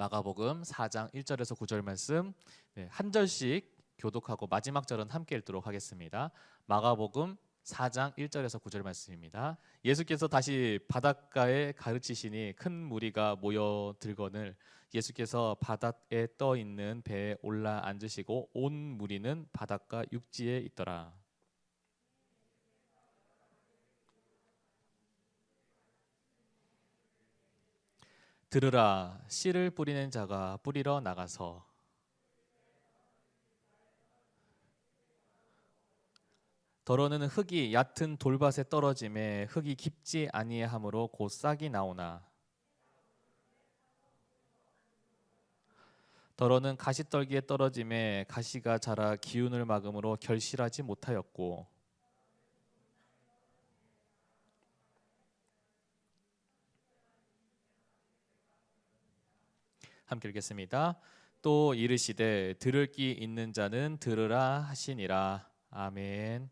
마가복음 4장 1절에서 9절 말씀 네, 한 절씩 교독하고 마지막 절은 함께 읽도록 하겠습니다. 마가복음 4장 1절에서 9절 말씀입니다. 예수께서 다시 바닷가에 가르치시니 큰 무리가 모여 들거늘 예수께서 바닷에 떠 있는 배에 올라 앉으시고 온 무리는 바닷가 육지에 있더라. 들으라 씨를 뿌리는 자가 뿌리러 나가서. 더러는 흙이 얕은 돌밭에 떨어짐에 흙이 깊지 아니함으로 곧 싹이 나오나. 더러는 가시떨기에 떨어짐에 가시가 자라 기운을 막음으로 결실하지 못하였고 함께 읽겠습니다. 또 이르시되 들을 귀 있는 자는 들으라 하시니라. 아멘.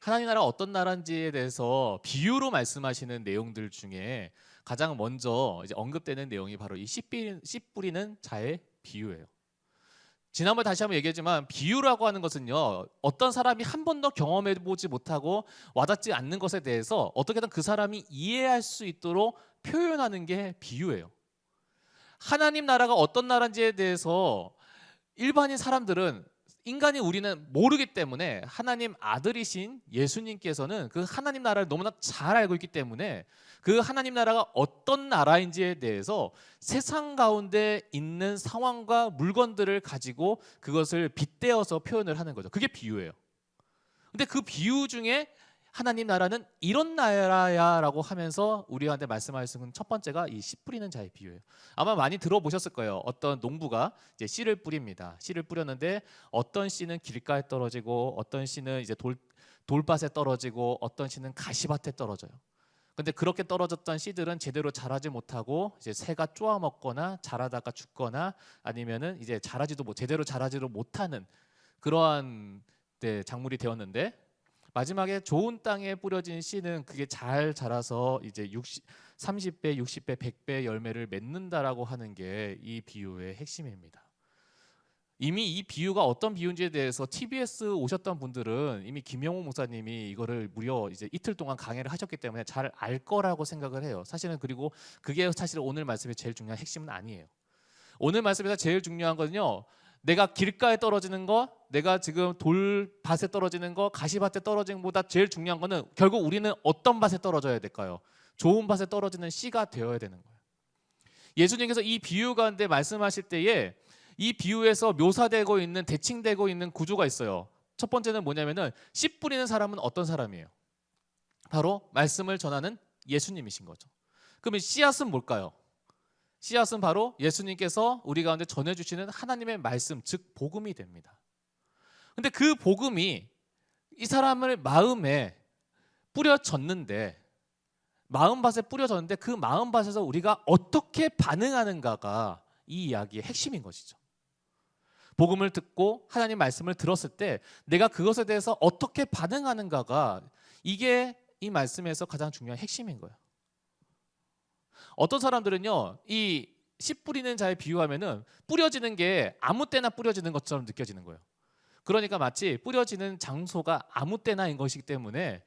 하나님 나라 어떤 나라인지에 대해서 비유로 말씀하시는 내용들 중에 가장 먼저 이제 언급되는 내용이 바로 이 씨 뿌리는 자의 비유예요. 지난번에 다시 한번 얘기했지만 비유라고 하는 것은요 어떤 사람이 한 번도 경험해 보지 못하고 와닿지 않는 것에 대해서 어떻게든 그 사람이 이해할 수 있도록 표현하는 게 비유예요. 하나님 나라가 어떤 나라인지에 대해서 일반인 사람들은 인간이 우리는 모르기 때문에 하나님 아들이신 예수님께서는 그 하나님 나라를 너무나 잘 알고 있기 때문에 그 하나님 나라가 어떤 나라인지에 대해서 세상 가운데 있는 상황과 물건들을 가지고 그것을 빗대어서 표현을 하는 거죠. 그게 비유예요. 근데 그 비유 중에 하나님 나라는 이런 나라야라고 하면서 우리한테 말씀하시는 첫 번째가 이 씨 뿌리는 자의 비유예요. 아마 많이 들어보셨을 거예요. 어떤 농부가 이제 씨를 뿌립니다. 씨를 뿌렸는데 어떤 씨는 길가에 떨어지고 어떤 씨는 이제 돌 돌밭에 떨어지고 어떤 씨는 가시밭에 떨어져요. 근데 그렇게 떨어졌던 씨들은 제대로 자라지 못하고 이제 새가 쪼아 먹거나 자라다가 죽거나 아니면은 이제 자라지도 못 제대로 자라지도 못하는 그러한 네, 작물이 되었는데 마지막에 좋은 땅에 뿌려진 씨는 그게 잘 자라서 이제 60, 30배, 60배, 100배 열매를 맺는다라고 하는 게 이 비유의 핵심입니다. 이미 이 비유가 어떤 비유인지에 대해서 TBS 오셨던 분들은 이미 김영호 목사님이 이거를 무려 이제 이틀 동안 강의를 하셨기 때문에 잘 알 거라고 생각을 해요. 사실은 그리고 그게 사실 오늘 말씀의 제일 중요한 핵심은 아니에요. 오늘 말씀에서 제일 중요한 거는요. 내가 길가에 떨어지는 거, 내가 지금 돌밭에 떨어지는 거, 가시밭에 떨어지는 것보다 제일 중요한 거는 결국 우리는 어떤 밭에 떨어져야 될까요? 좋은 밭에 떨어지는 씨가 되어야 되는 거예요. 예수님께서 이 비유 가운데 말씀하실 때에 이 비유에서 묘사되고 있는 대칭되고 있는 구조가 있어요. 첫 번째는 뭐냐면은 씨 뿌리는 사람은 어떤 사람이에요? 바로 말씀을 전하는 예수님이신 거죠. 그러면 씨앗은 뭘까요? 씨앗은 바로 예수님께서 우리 가운데 전해주시는 하나님의 말씀, 즉 복음이 됩니다. 근데 그 복음이 이 사람을 마음에 뿌려졌는데 마음밭에 뿌려졌는데 그 마음밭에서 우리가 어떻게 반응하는가가 이 이야기의 핵심인 것이죠. 복음을 듣고 하나님 말씀을 들었을 때 내가 그것에 대해서 어떻게 반응하는가가 이게 이 말씀에서 가장 중요한 핵심인 거예요. 어떤 사람들은요, 이 씨 뿌리는 자에 비유하면은 뿌려지는 게 아무 때나 뿌려지는 것처럼 느껴지는 거예요. 그러니까 마치 뿌려지는 장소가 아무 때나인 것이기 때문에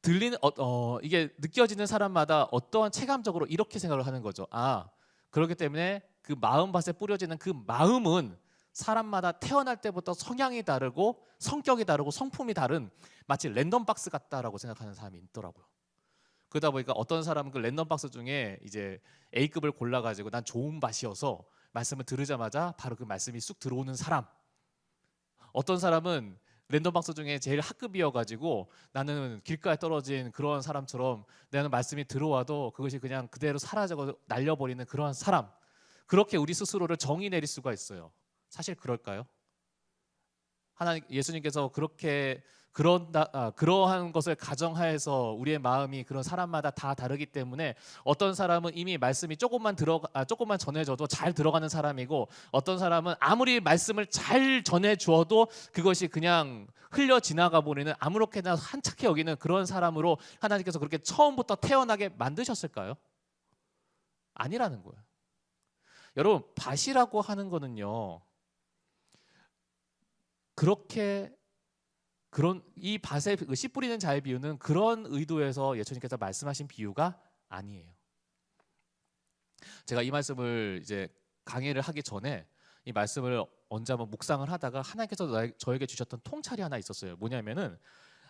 들리는 어, 어, 이게 느껴지는 사람마다 어떠한 체감적으로 이렇게 생각을 하는 거죠. 아 그렇기 때문에 그 마음밭에 뿌려지는 그 마음은 사람마다 태어날 때부터 성향이 다르고 성격이 다르고 성품이 다른 마치 랜덤 박스 같다라고 생각하는 사람이 있더라고요. 그러다 보니까 어떤 사람은 그 랜덤 박스 중에 이제 A급을 골라 가지고 난 좋은 밭이어서 말씀을 들으자마자 바로 그 말씀이 쑥 들어오는 사람. 어떤 사람은 랜덤 박스 중에 제일 하급이어 가지고 나는 길가에 떨어진 그런 사람처럼 나는 말씀이 들어와도 그것이 그냥 그대로 사라져서 날려버리는 그러한 사람. 그렇게 우리 스스로를 정의 내릴 수가 있어요. 사실 그럴까요? 하나님 예수님께서 그렇게 그런 아, 그러한 것을 가정하에서 우리의 마음이 그런 사람마다 다 다르기 때문에 어떤 사람은 이미 말씀이 조금만 들어 아, 조금만 전해져도 잘 들어가는 사람이고 어떤 사람은 아무리 말씀을 잘 전해 주어도 그것이 그냥 흘려 지나가 버리는 아무렇게나 한착해 여기는 그런 사람으로 하나님께서 그렇게 처음부터 태어나게 만드셨을까요? 아니라는 거예요. 여러분 밭이라고 하는 거는요. 그렇게 그런 이 밭에 그씨 뿌리는 자의 비유는 그런 의도에서 예수님께서 말씀하신 비유가 아니에요. 제가 이 말씀을 이제 강의를 하기 전에 이 말씀을 언제 한번 묵상을 하다가 하나님께서 저에게 주셨던 통찰이 하나 있었어요. 뭐냐면은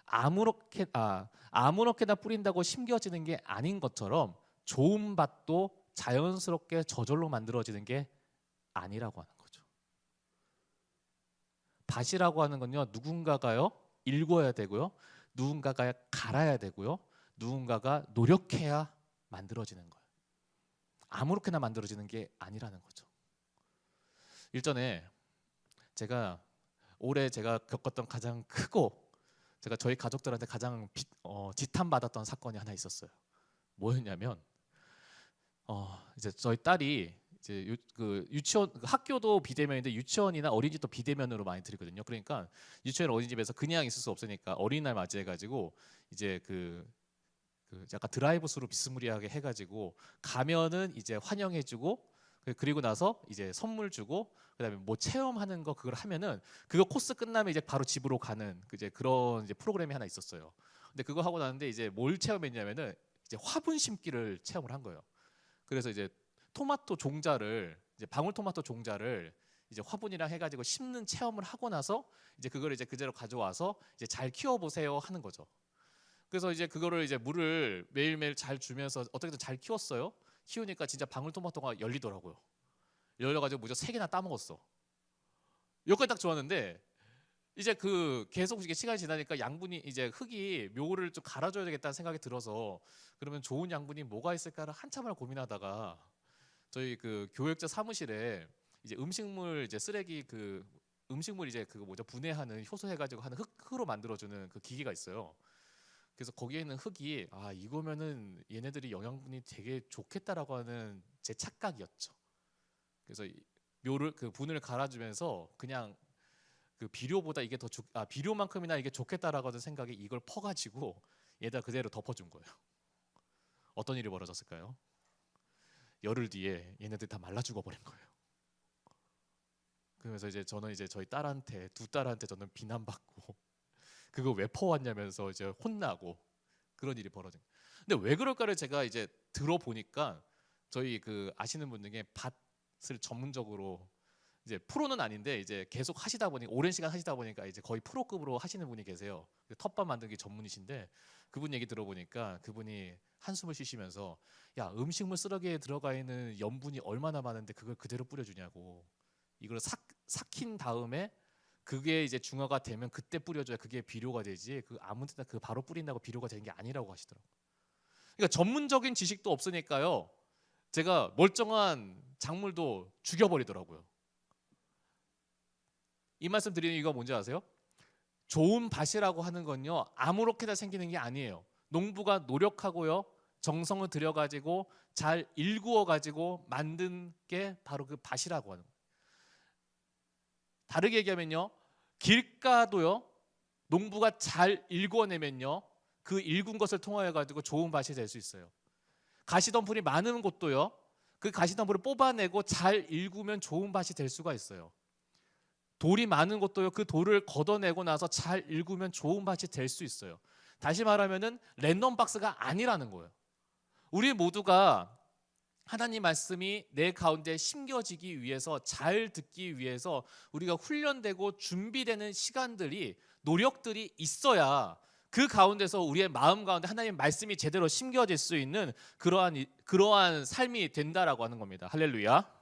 아무렇게 아 아무렇게나 뿌린다고 심겨지는 게 아닌 것처럼 좋은 밭도 자연스럽게 저절로 만들어지는 게 아니라고 하는 거죠. 밭이라고 하는 건요 누군가가요 일궈야 되고요 누군가가 갈아야 되고요 누군가가 노력해야 만들어지는 거예요. 아무렇게나 만들어지는 게 아니라는 거죠. 일전에 제가 올해 제가 겪었던 가장 크고 제가 저희 가족들한테 가장 비, 어, 지탄받았던 사건이 하나 있었어요. 뭐였냐면 어, 이제 저희 딸이 이제 유, 그 유치원 그 학교도 비대면인데 유치원이나 어린이집도 비대면으로 많이 드리거든요. 그러니까 유치원 어린이집에서 그냥 있을 수 없으니까 어린이날 맞이해가지고 이제 그, 그 약간 드라이브스루 비스무리하게 해가지고 가면은 이제 환영해주고 그- 그리고 나서 이제 선물 주고 그다음에 뭐 체험하는 거 그걸 하면은 그거 코스 끝나면 이제 바로 집으로 가는 그 이제 그런 이제 프로그램이 하나 있었어요. 근데 그거 하고 나는데 이제 뭘 체험했냐면은 이제 화분 심기를 체험을 한 거예요. 그래서 이제 토마토 종자를 이제 방울토마토 종자를 이제 화분이랑 해가지고 심는 체험을 하고 나서 이제 그걸 이제 그대로 가져와서 이제 잘 키워 보세요 하는 거죠. 그래서 이제 그거를 이제 물을 매일매일 잘 주면서 어떻게든 잘 키웠어요. 키우니까 진짜 방울토마토가 열리더라고요. 열려가지고 무조건 세 개나 따먹었어. 여기까지 딱 좋았는데 이제 그 계속 이게 시간이 지나니까 양분이 이제 흙이 묘를 좀 갈아줘야 되겠다는 생각이 들어서 그러면 좋은 양분이 뭐가 있을까를 한참을 고민하다가 저희 그 교육자 사무실에 이제 음식물 이제 쓰레기 그 음식물 이제 그거 뭐죠 분해하는 효소해가지고 하는 흙 흙으로 만들어주는 그 기계가 있어요. 그래서 거기에 있는 흙이 아 이거면은 얘네들이 영양분이 되게 좋겠다라고 하는 제 착각이었죠. 그래서 이 묘를 그 분을 갈아주면서 그냥 그 비료보다 이게 더 좋, 아 비료만큼이나 이게 좋겠다라고 하는 생각에 이걸 퍼가지고 얘다 그대로 덮어준 거예요. 어떤 일이 벌어졌을까요? 열흘 뒤에 얘네들 다 말라 죽어버린 거예요. 그러면서 이제 저는 이제 저희 딸한테 두 딸한테 저는 비난받고 그거 왜 퍼왔냐면서 이제 혼나고 그런 일이 벌어진. 근데 왜 그럴까를 제가 이제 들어보니까 저희 그 아시는 분 중에 밭을 전문적으로 이제 프로는 아닌데 이제 계속 하시다 보니 오랜 시간 하시다 보니까 이제 거의 프로급으로 하시는 분이 계세요. 그 텃밭 만들기 전문이신데 그분 얘기 들어보니까 그분이 한숨을 쉬시면서 야 음식물 쓰레기에 들어가 있는 염분이 얼마나 많은데 그걸 그대로 뿌려주냐고 이걸 삭 삭힌 다음에 그게 이제 중화가 되면 그때 뿌려줘야 그게 비료가 되지 그 아무 데나 그 바로 뿌린다고 비료가 되는 게 아니라고 하시더라고. 요 그러니까 전문적인 지식도 없으니까요. 제가 멀쩡한 작물도 죽여버리더라고요. 이 말씀 드리는 이유가 뭔지 아세요? 좋은 밭이라고 하는 건요 아무렇게나 생기는 게 아니에요. 농부가 노력하고요 정성을 들여가지고 잘 일구어가지고 만든 게 바로 그 밭이라고 하는 거예요. 다르게 얘기하면요 길가도요 농부가 잘 일궈내면요 그 일군 것을 통하여 가지고 좋은 밭이 될 수 있어요. 가시덤불이 많은 곳도요 그 가시덤불을 뽑아내고 잘 일구면 좋은 밭이 될 수가 있어요. 돌이 많은 곳도요 그 돌을 걷어내고 나서 잘 일구면 좋은 밭이 될 수 있어요. 다시 말하면은 랜덤 박스가 아니라는 거예요. 우리 모두가 하나님 말씀이 내 가운데 심겨지기 위해서 잘 듣기 위해서 우리가 훈련되고 준비되는 시간들이 노력들이 있어야 그 가운데서 우리의 마음 가운데 하나님 말씀이 제대로 심겨질 수 있는 그러한 이- 그러한 삶이 된다라고 하는 겁니다. 할렐루야.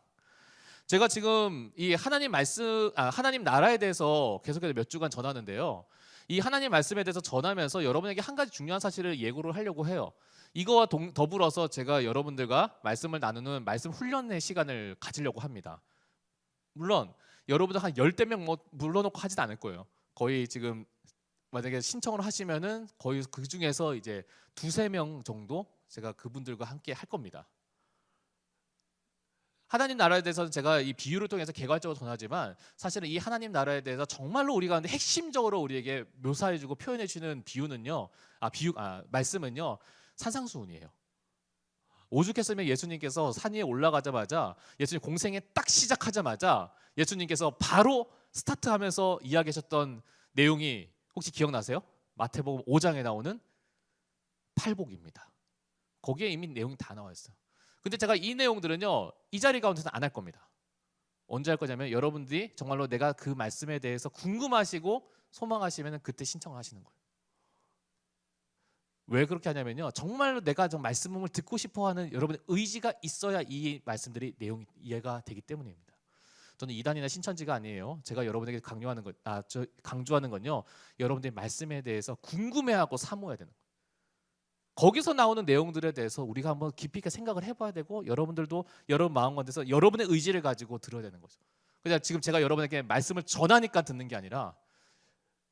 제가 지금 이 하나님 말씀 아, 하나님 나라에 대해서 계속해서 몇 주간 전하는데요. 이 하나님 말씀에 대해서 전하면서 여러분에게 한 가지 중요한 사실을 예고를 하려고 해요. 이거와 동- 더불어서 제가 여러분들과 말씀을 나누는 말씀 훈련의 시간을 가지려고 합니다. 물론 여러분들 한 열대 명뭐 불러놓고 하진 않을 거예요. 거의 지금 만약에 신청을 하시면은 거의 그 중에서 이제 두세 명 정도 제가 그분들과 함께 할 겁니다. 하나님 나라에 대해서는 제가 이 비유를 통해서 개괄적으로 전하지만 사실은 이 하나님 나라에 대해서 정말로 우리 가운데 핵심적으로 우리에게 묘사해주고 표현해주는 비유는요, 아 비유, 아 말씀은요 산상수훈이에요. 오죽했으면 예수님께서 산 위에 올라가자마자 예수님 공생에 딱 시작하자마자 예수님께서 바로 스타트하면서 이야기하셨던 내용이 혹시 기억나세요? 마태복음 5장에 나오는 팔복입니다. 거기에 이미 내용이 다 나와 있어요. 근데 제가 이 내용들은요 이 자리 가운데서 안 할 겁니다. 언제 할 거냐면 여러분들이 정말로 내가 그 말씀에 대해서 궁금하시고 소망하시면 그때 신청하시는 거예요. 왜 그렇게 하냐면요 정말로 내가 좀 말씀을 듣고 싶어하는 여러분의 의지가 있어야 이 말씀들이 내용이 이해가 되기 때문입니다. 저는 이단이나 신천지가 아니에요. 제가 여러분에게 강요하는 것, 아, 저 강조하는 건요. 여러분들이 말씀에 대해서 궁금해하고 사모해야 되는 거예요. 거기서 나오는 내용들에 대해서 우리가 한번 깊이 있게 생각을 해봐야 되고 여러분들도 여러분 마음 가운데서 여러분의 의지를 가지고 들어야 되는 거죠. 그냥 지금 제가 여러분에게 말씀을 전하니까 듣는 게 아니라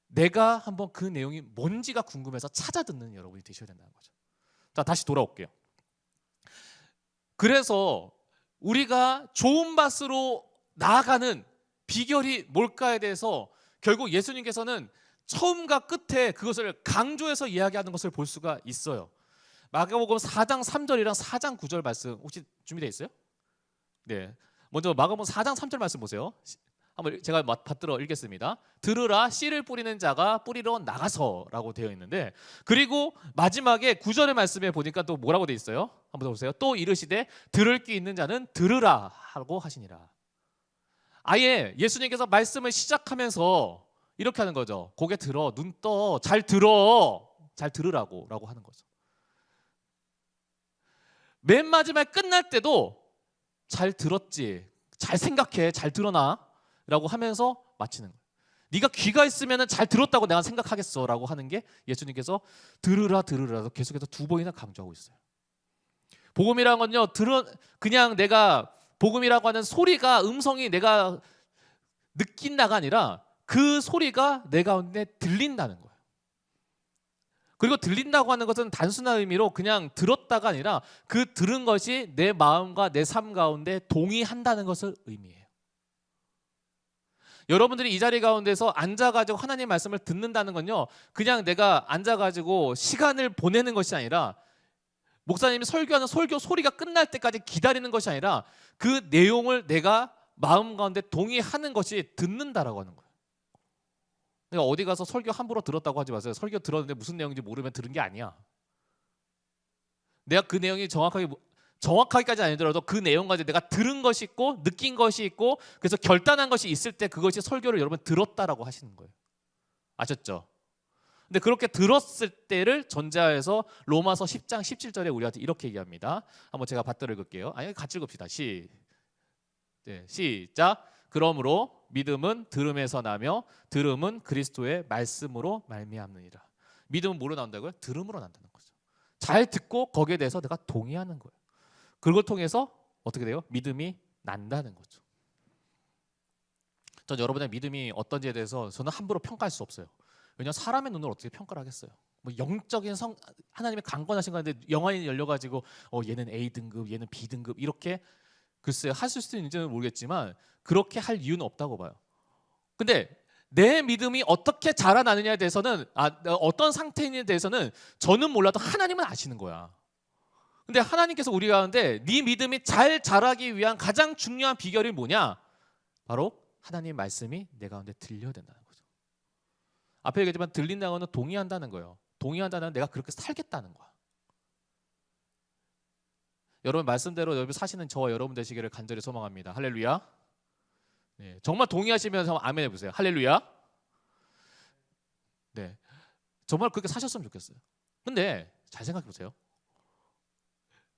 내가 한번 그 내용이 뭔지가 궁금해서 찾아 듣는 여러분이 되셔야 된다는 거죠. 자 다시 돌아올게요. 그래서 우리가 좋은 밭으로 나아가는 비결이 뭘까에 대해서 결국 예수님께서는 처음과 끝에 그것을 강조해서 이야기하는 것을 볼 수가 있어요. 마가복음 4장 3절이랑 4장 9절 말씀 혹시 준비되어 있어요? 네. 먼저 마가복음 4장 3절 말씀 보세요. 한번 제가 맛- 받들어 읽겠습니다. 들으라 씨를 뿌리는 자가 뿌리러 나가서라고 되어 있는데 그리고 마지막에 9절의 말씀에 보니까 또 뭐라고 되어 있어요? 한번 더 보세요. 또 이르시되 들을 귀 있는 자는 들으라 하고 하시니라. 아예 예수님께서 말씀을 시작하면서 이렇게 하는 거죠. 고개 들어, 눈 떠, 잘 들어, 잘 들으라고라고 하는 거죠. 맨 마지막에 끝날 때도 잘 들었지, 잘 생각해, 잘 들어나라고 하면서 마치는 거예요. 네가 귀가 있으면 잘 들었다고 내가 생각하겠어라고 하는 게 예수님께서 들으라 들으라도 계속해서 두 번이나 강조하고 있어요. 복음이라는 건요, 들어 그냥 내가 복음이라고 하는 소리가 음성이 내가 느낀다가 아니라 그 소리가 내 가운데 들린다는 거예요. 그리고 들린다고 하는 것은 단순한 의미로 그냥 들었다가 아니라 그 들은 것이 내 마음과 내 삶 가운데 동의한다는 것을 의미해요. 여러분들이 이 자리 가운데서 앉아가지고 하나님 말씀을 듣는다는 건요, 그냥 내가 앉아가지고 시간을 보내는 것이 아니라 목사님이 설교하는 설교 소리가 끝날 때까지 기다리는 것이 아니라 그 내용을 내가 마음 가운데 동의하는 것이 듣는다라고 하는 거예요. 내가 어디 가서 설교 함부로 들었다고 하지 마세요. 설교 들었는데 무슨 내용인지 모르면 들은 게 아니야. 내가 그 내용이 정확하게 뭐- 정확하게까지 아니더라도 그 내용 가지고 내가 들은 것이 있고 느낀 것이 있고 그래서 결단한 것이 있을 때 그것이 설교를 여러분 들었다라고 하시는 거예요. 아셨죠? 근데 그렇게 들었을 때를 전자해서 로마서 10장 17절에 우리한테 이렇게 얘기합니다. 한번 제가 받들어 읽을게요. 아니 같이 읽읍시다. 시 네, 시작. 그러므로 믿음은 들음에서 나며 들음은 그리스도의 말씀으로 말미암느니라. 믿음은 뭐로 나온다고요? 들음으로 난다는 거죠. 잘 듣고 거기에 대해서 내가 동의하는 거예요. 그걸 통해서 어떻게 돼요? 믿음이 난다는 거죠. 전 여러분의 믿음이 어떤지에 대해서 저는 함부로 평가할 수 없어요. 왜냐 면 사람의 눈으로 어떻게 평가를 하겠어요? 뭐 영적인 성 하나님의 강권하신 가운데 영안이 열려가지고 어 얘는 A 등급, 얘는 B 등급 이렇게 글쎄 하실 수도 있는지는 모르겠지만 그렇게 할 이유는 없다고 봐요. 근데 내 믿음이 어떻게 자라나느냐에 대해서는 아, 어떤 상태인에 대해서는 저는 몰라도 하나님은 아시는 거야. 근데 하나님께서 우리 가운데 네 믿음이 잘 자라기 위한 가장 중요한 비결이 뭐냐? 바로 하나님 말씀이 내 가운데 들려야 된다는 거죠. 앞에 얘기했지만 들린다는 거는 동의한다는 거예요. 동의한다는 내가 그렇게 살겠다는 거야. 여러분 말씀대로 여러분 사시는 저와 여러분 되시기를 간절히 소망합니다. 할렐루야. 네, 정말 동의하시면서 아멘 해보세요. 할렐루야. 네, 정말 그렇게 사셨으면 좋겠어요. 근데 잘 생각해 보세요.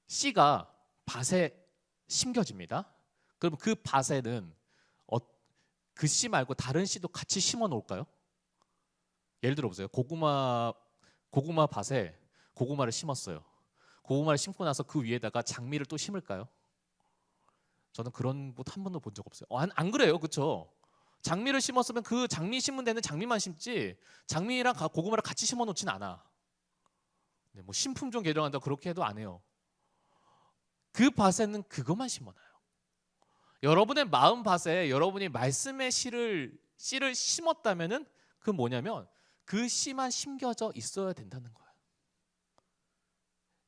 씨가 밭에 심겨집니다. 그럼 그 밭에는 어, 그씨 말고 다른 씨도 같이 심어 놓을까요? 예를 들어 보세요. 고구마 고구마 밭에 고구마를 심었어요. 고구마를 심고 나서 그 위에다가 장미를 또 심을까요? 저는 그런 곳 한 번도 본 적 없어요. 어, 안, 안 그래요, 그렇죠? 장미를 심었으면 그 장미 심은 데는 장미만 심지 장미랑 가- 고구마를 같이 심어 놓진 않아. 네, 뭐 신품종 개정한다 그렇게 해도 안 해요. 그 밭에는 그것만 심어놔요. 여러분의 마음 밭에 여러분이 말씀의 씨를 씨를 심었다면은 그 뭐냐면 그 씨만 심겨져 있어야 된다는 거예요.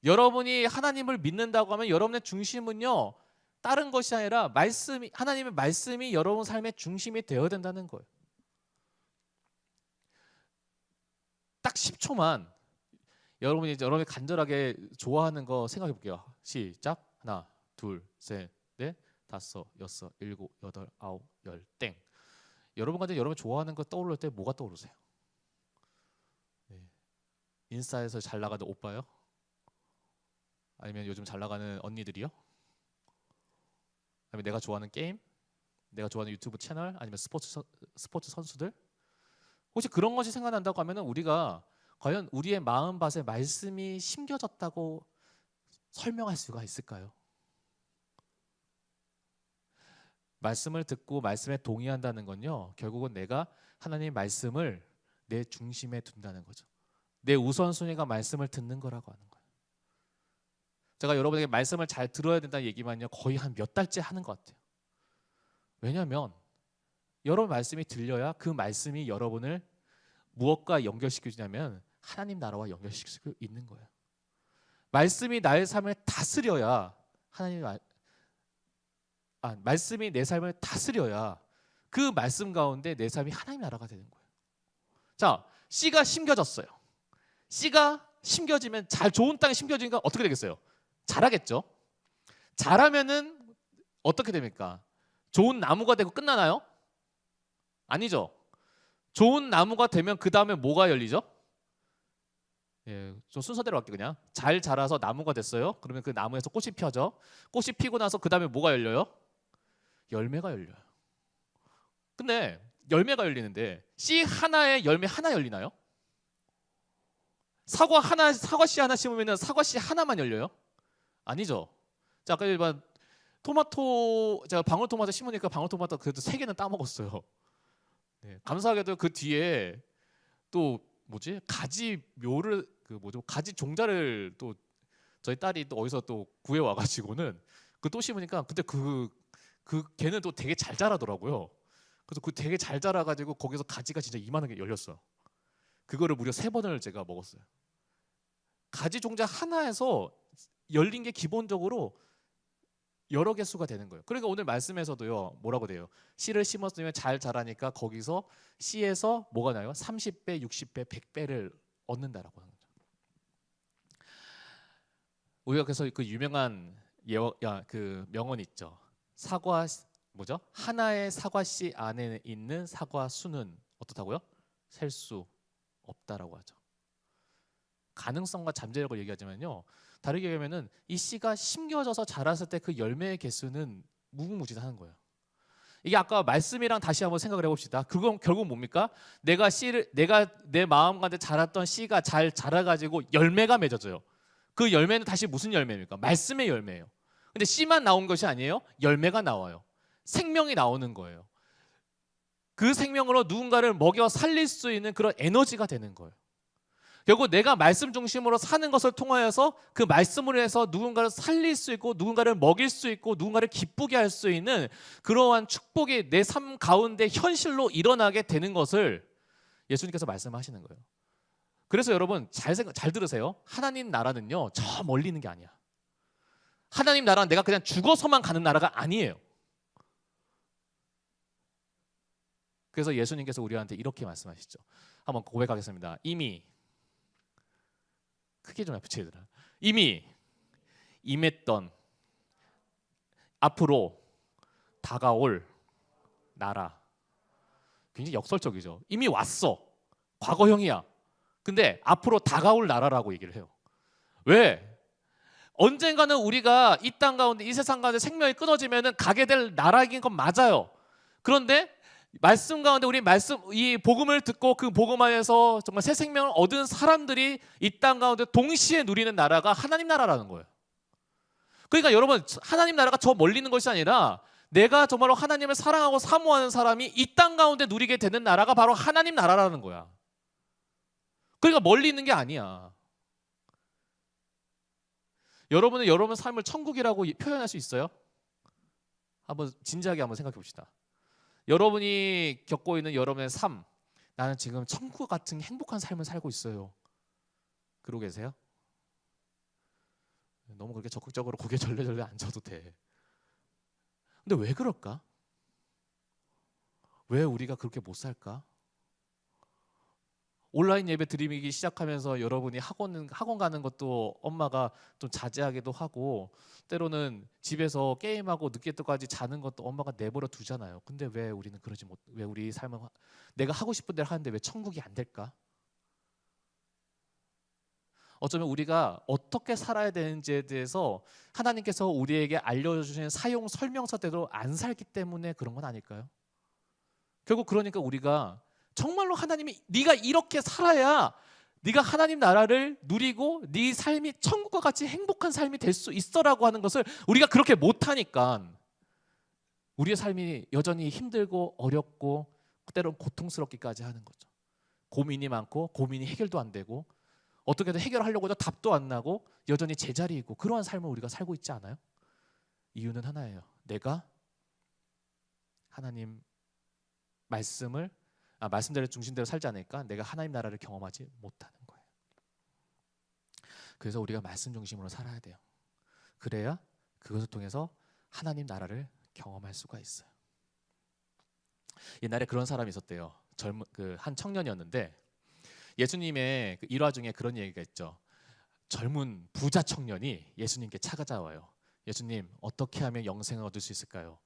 여러분이 하나님을 믿는다고 하면 여러분의 중심은요. 다른 것이 아니라 말씀이 하나님의 말씀이 여러분 삶의 중심이 되어야 된다는 거예요. 딱 10초만 여러분이 여러분이 간절하게 좋아하는 거 생각해 볼게요. 시작. 하나, 둘, 셋, 넷, 다섯, 여섯, 일곱, 여덟, 아홉, 열, 땡. 여러분 간에 여러분 좋아하는 거 떠오를 때 뭐가 떠오르세요? 네. 인스타에서 잘 나가는 오빠요? 아니면 요즘 잘 나가는 언니들이요? 아니면 내가 좋아하는 게임? 내가 좋아하는 유튜브 채널? 아니면 스포츠 선- 스포츠 선수들? 혹시 그런 것이 생각난다고 하면은 우리가 과연 우리의 마음밭에 말씀이 심겨졌다고 설명할 수가 있을까요? 말씀을 듣고 말씀에 동의한다는 건요. 결국은 내가 하나님 말씀을 내 중심에 둔다는 거죠. 내 우선순위가 말씀을 듣는 거라고 하는 거예요. 제가 여러분에게 말씀을 잘 들어야 된다는 얘기만요. 거의 한 몇 달째 하는 것 같아요. 왜냐하면 여러분 말씀이 들려야 그 말씀이 여러분을 무엇과 연결시켜 주냐면 하나님 나라와 연결시킬 수 있는 거예요. 말씀이 나의 삶을 다스려야 하나님 말, 아, 말씀이 내 삶을 다스려야 그 말씀 가운데 내 삶이 하나님 나라가 되는 거예요. 자, 씨가 심겨졌어요. 씨가 심겨지면 잘 좋은 땅에 심겨지니까 어떻게 되겠어요? 자라겠죠. 자라면은 어떻게 됩니까? 좋은 나무가 되고 끝나나요? 아니죠. 좋은 나무가 되면 그 다음에 뭐가 열리죠? 예, 좀 순서대로 할게 그냥. 잘 자라서 나무가 됐어요. 그러면 그 나무에서 꽃이 펴져. 꽃이 피고 나서 그 다음에 뭐가 열려요? 열매가 열려요. 근데 열매가 열리는데 씨 하나에 열매 하나 열리나요? 사과 하나 사과 씨 하나 심으면 사과 씨 하나만 열려요? 아니죠. 자, 아까 일반 토마토 제가 방울토마토 심으니까 방울토마토 그래도 세 개는 따 먹었어요. 네, 감사하게도 그 뒤에 또 뭐지 가지 묘를 그 뭐죠 가지 종자를 또 저희 딸이 또 어디서 또 구해 와가지고는 그 또 심으니까 근데 그그 걔는 또 되게 잘 자라더라고요. 그래서 그 되게 잘 자라가지고 거기서 가지가 진짜 이만하게 열렸어요. 그거를 무려 세 번을 제가 먹었어요. 가지 종자 하나에서 열린 게 기본적으로 여러 개수가 되는 거예요. 그러니까 오늘 말씀에서도요. 뭐라고 돼요? 씨를 심었으면 잘 자라니까 거기서 씨에서 뭐가 나요? 30배, 60배, 100배를 얻는다라고 하는 거죠. 우리가 그래서 그 유명한 예어 야그 명언 있죠. 사과 뭐죠? 하나의 사과 씨 안에 있는 사과 수는 어떻다고요? 셀 수 없다라고 하죠. 가능성과 잠재력을 얘기하지만요. 다르게 얘기하면은 이 씨가 심겨져서 자랐을 때 그 열매의 개수는 무궁무진한 거예요. 이게 아까 말씀이랑 다시 한번 생각을 해봅시다. 그건 결국 뭡니까? 내가 씨를 내가 내 마음 가운데 자랐던 씨가 잘 자라가지고 열매가 맺어져요. 그 열매는 다시 무슨 열매입니까? 말씀의 열매예요. 근데 씨만 나온 것이 아니에요. 열매가 나와요. 생명이 나오는 거예요. 그 생명으로 누군가를 먹여 살릴 수 있는 그런 에너지가 되는 거예요. 결국 내가 말씀 중심으로 사는 것을 통하여서 그 말씀으로 해서 누군가를 살릴 수 있고 누군가를 먹일 수 있고 누군가를 기쁘게 할 수 있는 그러한 축복이 내 삶 가운데 현실로 일어나게 되는 것을 예수님께서 말씀하시는 거예요. 그래서 여러분 잘 생각 잘 들으세요. 하나님 나라는요 저 멀리 있는 게 아니야. 하나님 나라는 내가 그냥 죽어서만 가는 나라가 아니에요. 그래서 예수님께서 우리한테 이렇게 말씀하시죠. 한번 고백하겠습니다. 이미 크게 좀 붙여 얘들아. 이미 임했던 앞으로 다가올 나라. 굉장히 역설적이죠. 이미 왔어. 과거형이야. 근데 앞으로 다가올 나라라고 얘기를 해요. 왜? 언젠가는 우리가 이 땅 가운데 이 세상 가운데 생명이 끊어지면은 가게 될 나라인 건 맞아요. 그런데 말씀 가운데 우리 말씀 이 복음을 듣고 그 복음 안에서 정말 새 생명을 얻은 사람들이 이 땅 가운데 동시에 누리는 나라가 하나님 나라라는 거예요. 그러니까 여러분 하나님 나라가 저 멀리 있는 것이 아니라 내가 정말로 하나님을 사랑하고 사모하는 사람이 이 땅 가운데 누리게 되는 나라가 바로 하나님 나라라는 거야. 그러니까 멀리 있는 게 아니야. 여러분은 여러분 삶을 천국이라고 표현할 수 있어요? 한번 진지하게 한번 생각해 봅시다. 여러분이 겪고 있는 여러분의 삶, 나는 지금 천국 같은 행복한 삶을 살고 있어요. 그러고 계세요? 너무 그렇게 적극적으로 고개 절레절레 앉아도 돼. 근데 왜 그럴까? 왜 우리가 그렇게 못 살까? 온라인 예배 드리기 시작하면서 여러분이 학원 학원 가는 것도 엄마가 좀 자제하기도 하고 때로는 집에서 게임하고 늦게 때까지 자는 것도 엄마가 내버려 두잖아요. 근데 왜 우리는 그러지 못? 왜 우리 삶은 하- 내가 하고 싶은 대로 하는데 왜 천국이 안 될까? 어쩌면 우리가 어떻게 살아야 되는지에 대해서 하나님께서 우리에게 알려주신 사용 설명서대로 안 살기 때문에 그런 건 아닐까요? 결국 그러니까 우리가 정말로 하나님이 네가 이렇게 살아야 네가 하나님 나라를 누리고 네 삶이 천국과 같이 행복한 삶이 될 수 있어라고 하는 것을 우리가 그렇게 못하니까 우리의 삶이 여전히 힘들고 어렵고 때로는 고통스럽기까지 하는 거죠. 고민이 많고 고민이 해결도 안 되고 어떻게든 해결하려고 해도 답도 안 나고 여전히 제자리에 있고 그러한 삶을 우리가 살고 있지 않아요? 이유는 하나예요. 내가 하나님 말씀을 아, 말씀대로 중심대로 살지 않으니까 내가 하나님 나라를 경험하지 못하는 거예요. 그래서 우리가 말씀 중심으로 살아야 돼요. 그래야 그것을 통해서 하나님 나라를 경험할 수가 있어요. 옛날에 그런 사람이 있었대요. 젊은 그 한 청년이었는데 예수님의 그 일화 중에 그런 얘기가 있죠. 젊은 부자 청년이 예수님께 찾아와요. 예수님 어떻게 하면 영생을 얻을 수 있을까요?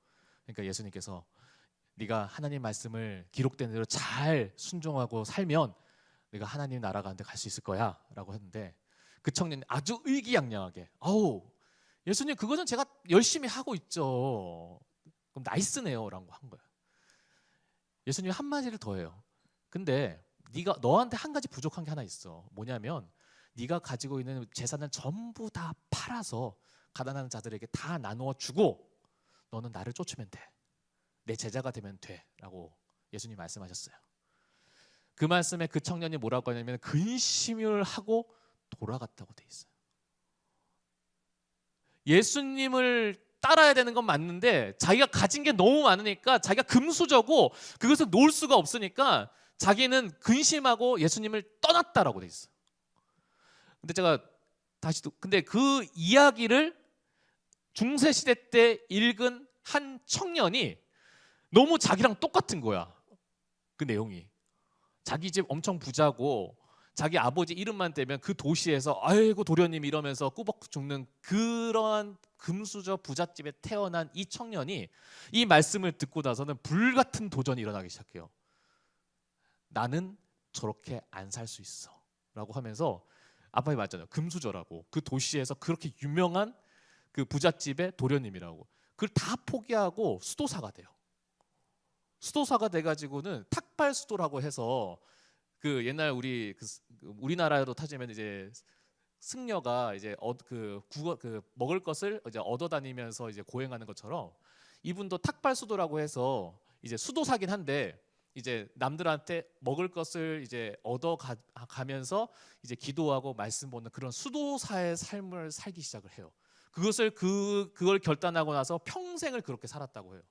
그러니까 예수님께서 네가 하나님 말씀을 기록된 대로 잘 순종하고 살면 네가 하나님 나라 가는데 갈 수 있을 거야라고 했는데 그 청년이 아주 의기양양하게 아우 예수님 그거는 제가 열심히 하고 있죠. 그럼 나이스네요라고 한 거예요. 예수님 한 마디를 더 해요. 근데 네가 너한테 한 가지 부족한 게 하나 있어. 뭐냐면 네가 가지고 있는 재산을 전부 다 팔아서 가난한 자들에게 다 나누어 주고 너는 나를 쫓으면 돼. 내 제자가 되면 돼라고 예수님 말씀하셨어요. 그 말씀에 그 청년이 뭐라고 하냐면 근심을 하고 돌아갔다고 돼 있어요. 예수님을 따라야 되는 건 맞는데 자기가 가진 게 너무 많으니까 자기가 금수저고 그것을 놓을 수가 없으니까 자기는 근심하고 예수님을 떠났다라고 돼 있어요. 근데 제가 다시 또 근데 그 이야기를 중세 시대 때 읽은 한 청년이 너무 자기랑 똑같은 거야. 그 내용이. 자기 집 엄청 부자고 자기 아버지 이름만 대면 그 도시에서 아이고 도련님 이러면서 꾸벅 죽는 그러한 금수저 부잣집에 태어난 이 청년이 이 말씀을 듣고 나서는 불같은 도전이 일어나기 시작해요. 나는 저렇게 안 살 수 있어. 라고 하면서 아빠이 맞잖아요. 금수저라고. 그 도시에서 그렇게 유명한 그 부잣집의 도련님이라고. 그걸 다 포기하고 수도사가 돼요. 수도사가 돼가지고는 탁발 수도라고 해서 그 옛날 우리 그 스- 그 우리나라로 타지면 이제 승려가 이제 어, 그 국어 그 먹을 것을 이제 얻어 다니면서 이제 고행하는 것처럼 이분도 탁발 수도라고 해서 이제 수도사긴 한데 이제 남들한테 먹을 것을 이제 얻어 가, 가면서 이제 기도하고 말씀 보는 그런 수도사의 삶을 살기 시작을 해요. 그것을 그 그걸 결단하고 나서 평생을 그렇게 살았다고 해요.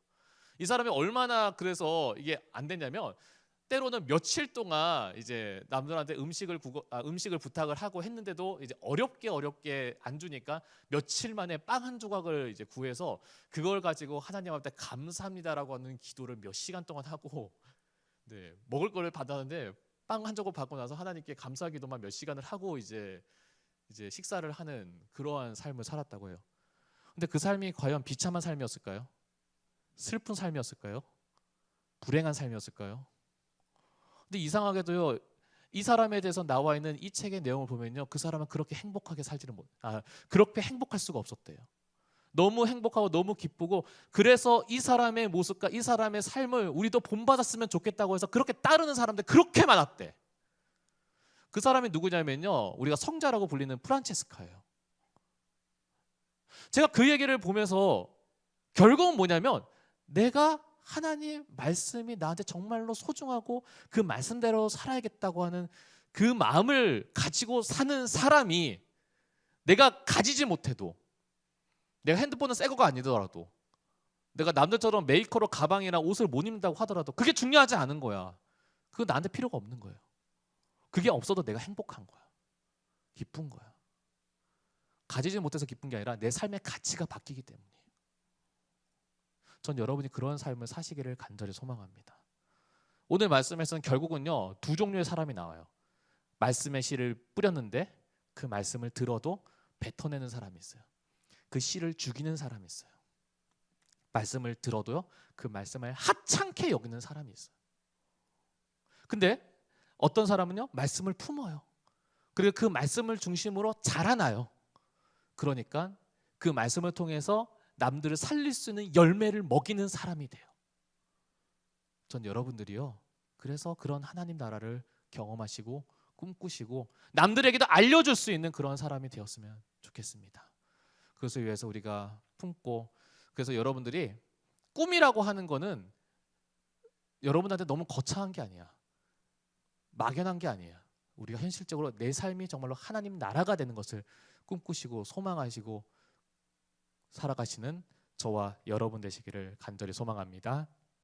이 사람이 얼마나 그래서 이게 안 됐냐면 때로는 며칠 동안 이제 남들한테 음식을 구거, 아, 음식을 부탁을 하고 했는데도 이제 어렵게 어렵게 안 주니까 며칠 만에 빵 한 조각을 이제 구해서 그걸 가지고 하나님 앞에 감사합니다라고 하는 기도를 몇 시간 동안 하고 네, 먹을 거를 받았는데 빵 한 조각 받고 나서 하나님께 감사 기도만 몇 시간을 하고 이제 이제 식사를 하는 그러한 삶을 살았다고 해요. 근데 그 삶이 과연 비참한 삶이었을까요? 슬픈 삶이었을까요? 불행한 삶이었을까요? 근데 이상하게도요. 이 사람에 대해서 나와 있는 이 책의 내용을 보면요. 그 사람은 그렇게 행복하게 살지는 못 아, 그렇게 행복할 수가 없었대요. 너무 행복하고 너무 기쁘고 그래서 이 사람의 모습과 이 사람의 삶을 우리도 본받았으면 좋겠다고 해서 그렇게 따르는 사람들 그렇게 많았대. 그 사람이 누구냐면요. 우리가 성자라고 불리는 프란체스카예요. 제가 그 얘기를 보면서 결국은 뭐냐면 내가 하나님 말씀이 나한테 정말로 소중하고 그 말씀대로 살아야겠다고 하는 그 마음을 가지고 사는 사람이 내가 가지지 못해도 내가 핸드폰은 새 거가 아니더라도 내가 남들처럼 메이커로 가방이나 옷을 못 입는다고 하더라도 그게 중요하지 않은 거야. 그거 나한테 필요가 없는 거예요. 그게 없어도 내가 행복한 거야. 기쁜 거야. 가지지 못해서 기쁜 게 아니라 내 삶의 가치가 바뀌기 때문이에요. 전 여러분이 그런 삶을 사시기를 간절히 소망합니다. 오늘 말씀에서는 결국은요 두 종류의 사람이 나와요. 말씀의 씨를 뿌렸는데 그 말씀을 들어도 뱉어내는 사람이 있어요. 그 씨를 죽이는 사람이 있어요. 말씀을 들어도요 그 말씀을 하찮게 여기는 사람이 있어요. 근데 어떤 사람은요 말씀을 품어요. 그리고 그 말씀을 중심으로 자라나요. 그러니까 그 말씀을 통해서 남들을 살릴 수 있는 열매를 먹이는 사람이 돼요. 전 여러분들이요. 그래서 그런 하나님 나라를 경험하시고 꿈꾸시고 남들에게도 알려줄 수 있는 그런 사람이 되었으면 좋겠습니다. 그것을 위해서 우리가 품고 그래서 여러분들이 꿈이라고 하는 거는 여러분한테 너무 거창한 게 아니야. 막연한 게 아니야. 우리가 현실적으로 내 삶이 정말로 하나님 나라가 되는 것을 꿈꾸시고 소망하시고 살아가시는 저와 여러분 되시기를 간절히 소망합니다.